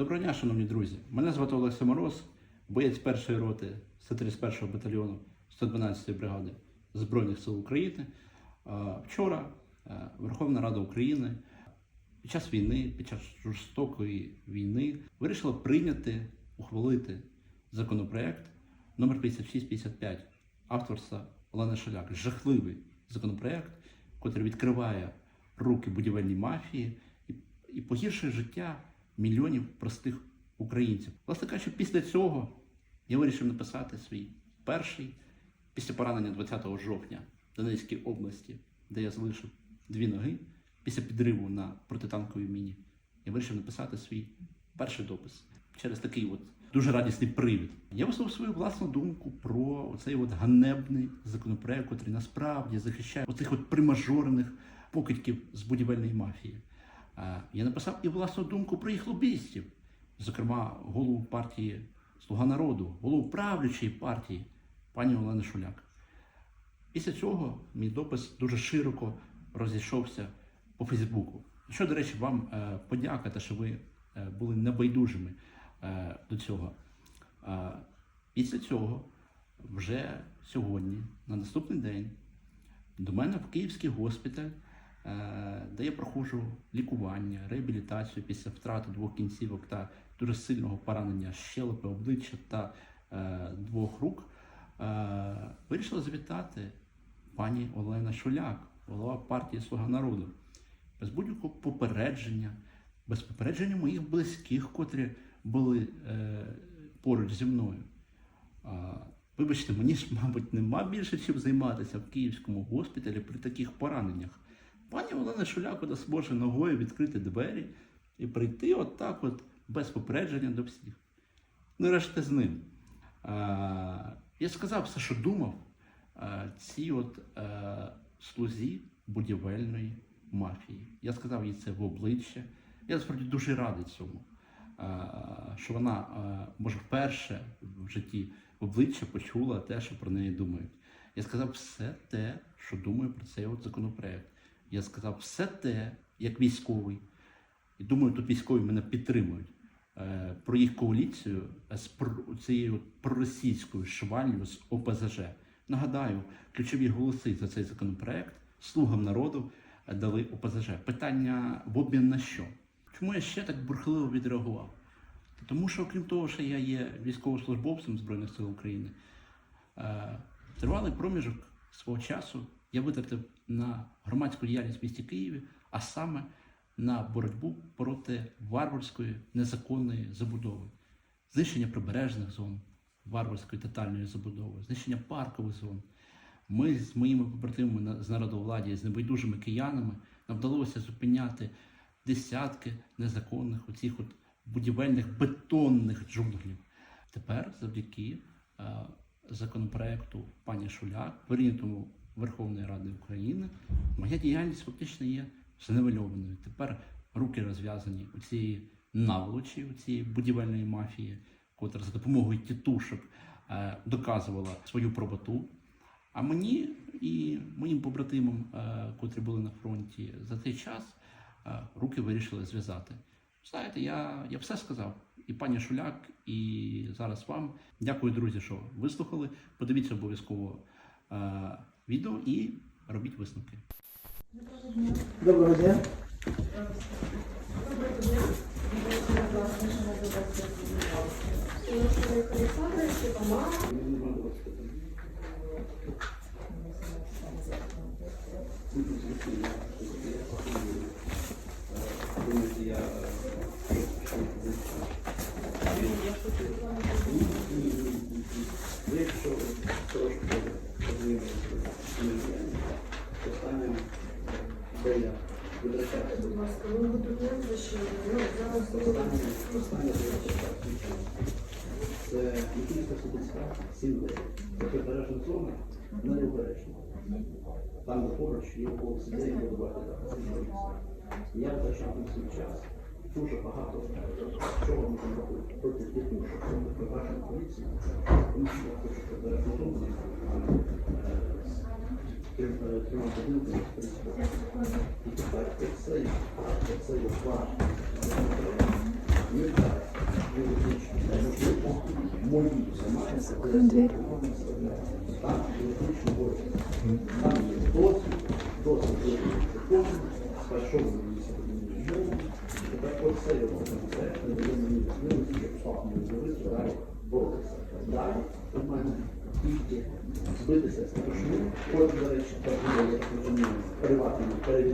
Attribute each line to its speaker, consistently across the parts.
Speaker 1: Доброго дня, шановні друзі. Мене звати Олексій Мороз, боєць першої роти 131-го батальйону 112-ї бригади Збройних сил України. Вчора е, Верховна Рада України під час війни, під час жорстокої війни, вирішила прийняти, ухвалити законопроект номер 5655 авторства Олени Шаляк. Жахливий законопроект, який відкриває руки будівельній мафії і погіршує життя мільйонів простих українців. Власне кажучи, після цього я вирішив написати свій перший після поранення 20 жовтня в Донецькій області, де я залишив дві ноги, після підриву на протитанковій міні. Я вирішив написати свій перший допис через такий от дуже радісний привід. Я висловив свою власну думку про цей от ганебний законопроект, який насправді захищає оцих от примажорених покидьків з будівельної мафії. Е, Я написав і власну думку про їх лобістів, зокрема, голову партії Слуга народу, голову правлячої партії пані Олени Шуляк. Після цього мій допис дуже широко розійшовся по Фейсбуку. Що, до речі, вам е, подяка, те, що ви е, були небайдужими до цього. Після цього, вже сьогодні, на наступний день, до мене в Київський госпіталь, е, де я проходжу лікування, реабілітацію після втрати двох кінцівок та дуже сильного поранення щелепи, обличчя та е, двох рук, е, вирішила завітати пані Олена Шуляк, голова партії Слуга народу, без будь-якого попередження, без попередження моїх близьких, котрі були е, поруч зі мною. А, Вибачте, мені ж, мабуть, нема більше чим займатися в київському госпіталі при таких пораненнях. Пані Олена Шуляк дасть може ногою відкрити двері і прийти отак, от, без попередження до всіх. Ну, решта з ним. А, я сказав все, що думав а, цій от а, слузі будівельної мафії. Я сказав їй це в обличчя. Я насправді дуже радий цьому. А, що вона а, може вперше в житті в обличчя почула те, що про неї думають. Я сказав все те, що думаю про цей от законопроект. Я сказав все те, як військовий. І думаю, тут військові мене підтримують. е, Про їх коаліцію з цією проросійською швалью з ОПЗЖ. Нагадаю, ключові голоси за цей законопроект слугам народу е, дали ОПЗЖ. Питання в обмін на що? Чому я ще так бурхливо відреагував? Тому що, окрім того, що я є військовослужбовцем Збройних сил України, е, тривалий проміжок свого часу я витратив на громадську діяльність в місті Києві, а саме на боротьбу проти варварської незаконної забудови, знищення прибережних зон, варварської тотальної забудови, знищення паркових зон. Ми з моїми побратимами з народовладі, з небайдужими киянами, нам вдалося зупиняти десятки незаконних оцих от будівельних бетонних джунглів. Тепер, завдяки е, законопроекту пані Шуляк, прийнятому Верховної Ради України, моя діяльність фактично є зневельованою. Тепер руки розв'язані у цієї наволочі, у цієї будівельної мафії, котра за допомогою тітушок е, доказувала свою правоту. А мені і моїм побратимам, е, котрі були на фронті за цей час, е, руки вирішили зв'язати. Знаєте, я, я все сказав. І пані Шуляк, і зараз вам. Дякую, друзі, що вислухали. Подивіться обов'язково відео і робіть висновки.
Speaker 2: Доброго дня. Якщо трошки подивимося питання, де я витрачаю.
Speaker 3: Будь ласка, ви готуєте що? Зараз
Speaker 2: Останнє, останнє це Микільська Судицька, 7 днів. Це прибережна зона, не обережна. Там, поруч є около сидей, де бувати Я втрачав на свій час. Дуже багато чого можна робити проти тітушок, проти прибережної поліції. Тому що я хочу прибережну зону, отримати вибір. І тепер оцей, оцей ваш
Speaker 1: мета юридичний, можливо, мої займається. Так, юридичний боротьбу.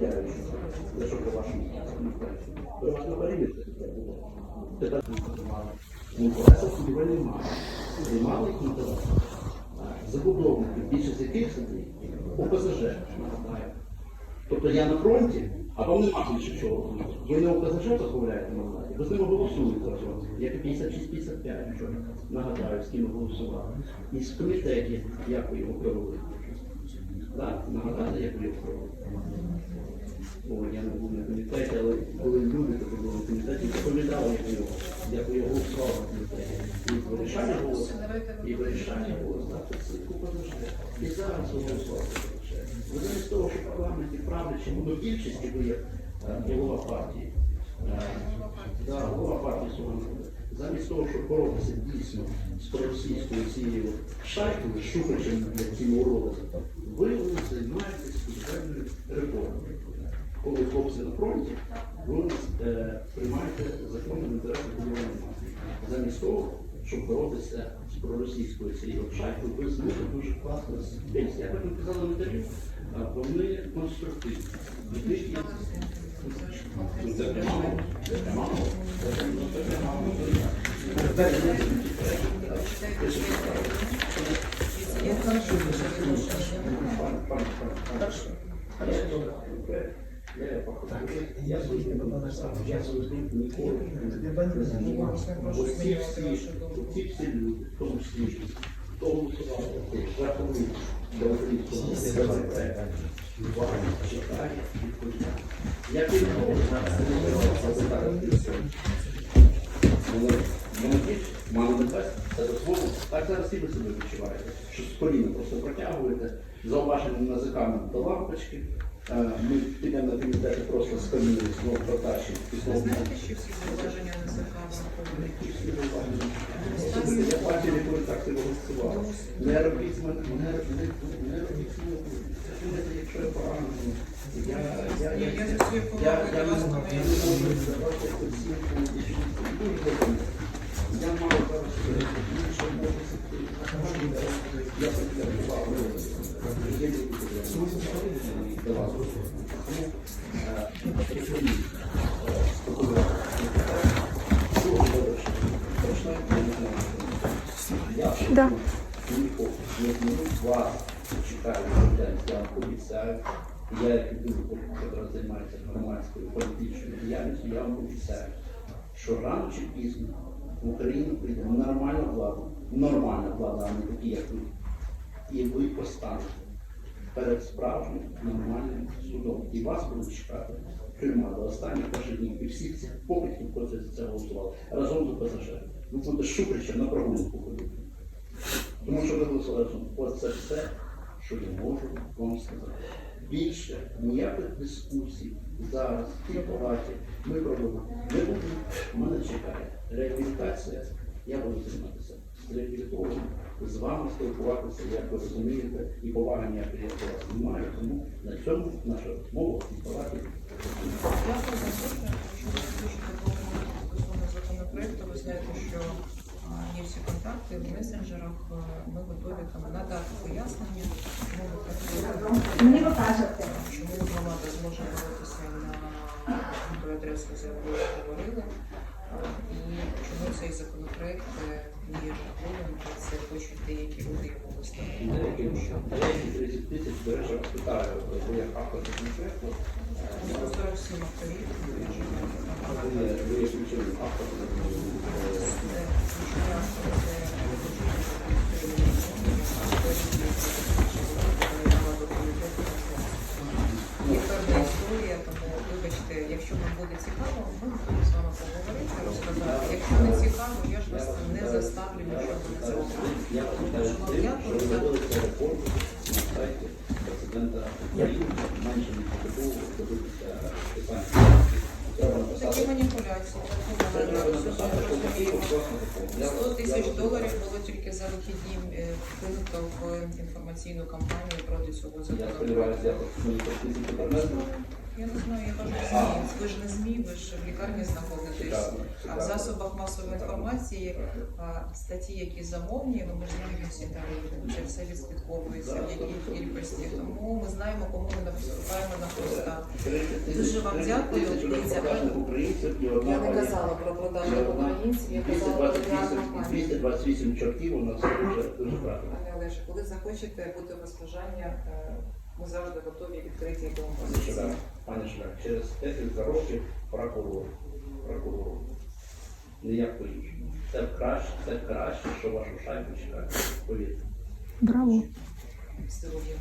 Speaker 1: Перевіряючи, за що по вашому перевірте, це було. Тепер інтересів собі немає. Немає інтересів. Забудовники, більшість яких сидить, нагадаю. Тобто я на фронті, а вам нема більше чого. Ви не ОПЗЖ розмовляєте на владі, ви з ними голосуєте разом. Як і 56-55, вчора нагадаю, з ким ми голосували. І з комітетів, як ви його провели. Так, нагадаю, як. О, я не був на комітеті, але коли люди такі були в комітеті, то пам'ятали, як його, як його голосували в комітеті. І вирішальне голос, і вирішальне голос, так, це купа завжди. І зараз ви голосували лише. Ви замість того, що в парламенті правлячи, ну, більшості ви є голова партії. Голова партії «Слуга. Замість того, щоб боротися дійсно з проросійською цією шайкою, шухачем, як цими уродами, ви займаєтесь державною реформою. Коли хлопці на фронті, ви е, приймаєте закони в інтересах будівельної. Замість того, щоб боротися з проросійською цією шайкою, ви з ними дуже класно спілкуєтеся. Я так написала на інтерв'ю, вони конструктивні. Ну, це прямо, це це прямо. Тепер я не Пан- пан- пан- пан. Я не написав, я ніколи не. Оці всі, люди, в тому числі, хто голосував за комісію, за українську ДВП, читає, відповідає. Я підходжу, Молодіж, мама небес, це дозволено. Так зараз і ви себе відчуваєте, що з коліна просто протягуєте, зауваження язиками до лампочки. Е, Ми підемо на комітети просто з коліна, знову протащимо. і знову
Speaker 4: Знаєте, що всі зауваження на заказ
Speaker 1: всі зауваження. Особливо я бачив, як ви так себе голосували. Не робіть мене, не робіть, не робіть мене. Якщо я поранений, я, я, я,
Speaker 4: Я за свою
Speaker 1: я,
Speaker 4: повагу
Speaker 1: я
Speaker 4: до
Speaker 1: не можу, здавати оцінку дуже добре. Я маю зараз більше. Я працював, до вас. Я не вас, я вам обіцяю. Я як людина, яка займається громадською політичною діяльністю, я вам обіцяю, що рано чи пізно в Україну прийде нормальна влада, нормальна влада, а не такі, як ви. І ви постанете перед справжнім нормальним судом. І вас будуть чекати тюрма до останніх ваших днів. І всіх цих покидьків, котрі за це голосували, разом з ОПЗЖ. Ви будете шукричем на прогулянку ходити. Тому що ви голосували разом. Оце все, що я можу вам сказати. Більше ніяких дискусій зараз в палаті ми проводимо. Не буде. Мене чекає реабілітація. Я буду займатися з з вами спілкуватися, як ви розумієте, і поваги ніякої я до вас немає. Тому на цьому наша розмова в цій палаті.
Speaker 4: Дякую за те, що ви дуже допомогли стосовно законопроекту. Ви знаєте, що є всі контакти в месенджерах. Ми готові там надати пояснення, чому ви
Speaker 5: Мені покажете.
Speaker 4: чому громада зможе якою ви говорили, і чому цей законопроект е, не є жахливим, та це хочуть деякі люди його виставити.
Speaker 1: Деякі, деякі 30 тисяч, до речі, питаю, бо як автор законопроекту, е,
Speaker 4: 147 авторів, ж
Speaker 1: ви є- ви є класно маніпуляції. Я-
Speaker 4: 100
Speaker 1: я
Speaker 4: тисяч доларів було тільки за вихідні вплинуто вкинуто в інформаційну кампанію проти цього
Speaker 1: сподіваюся, я
Speaker 4: не знаю, я кажу ЗМІ. Ви ж не ЗМІ, ви ж в лікарні знаходитесь. А в засобах масової інформації а, статті, які замовні, ну ми ж знаємо всі там, це все відслідковується, в якій кількості. Тому ми знаємо, кому ми наступаємо на поста. Дуже вам дякую. Дивіться, Я не казала про
Speaker 1: одна-
Speaker 4: українців, я казала про
Speaker 1: 228
Speaker 4: піар-компанію.
Speaker 1: 228 чортів у нас дуже, дуже правильно.
Speaker 4: Пане Олеже, коли захочете бути розбажання, е, ми завжди готові відкриті до
Speaker 1: Пані
Speaker 4: позиції.
Speaker 1: Пані Шуляк, через декілька років прокурор, прокурор. Ніяк по-іншому. Це краще, це краще, що вашу шайбу чекає. Повірте.
Speaker 5: Браво.
Speaker 4: Здоров'я.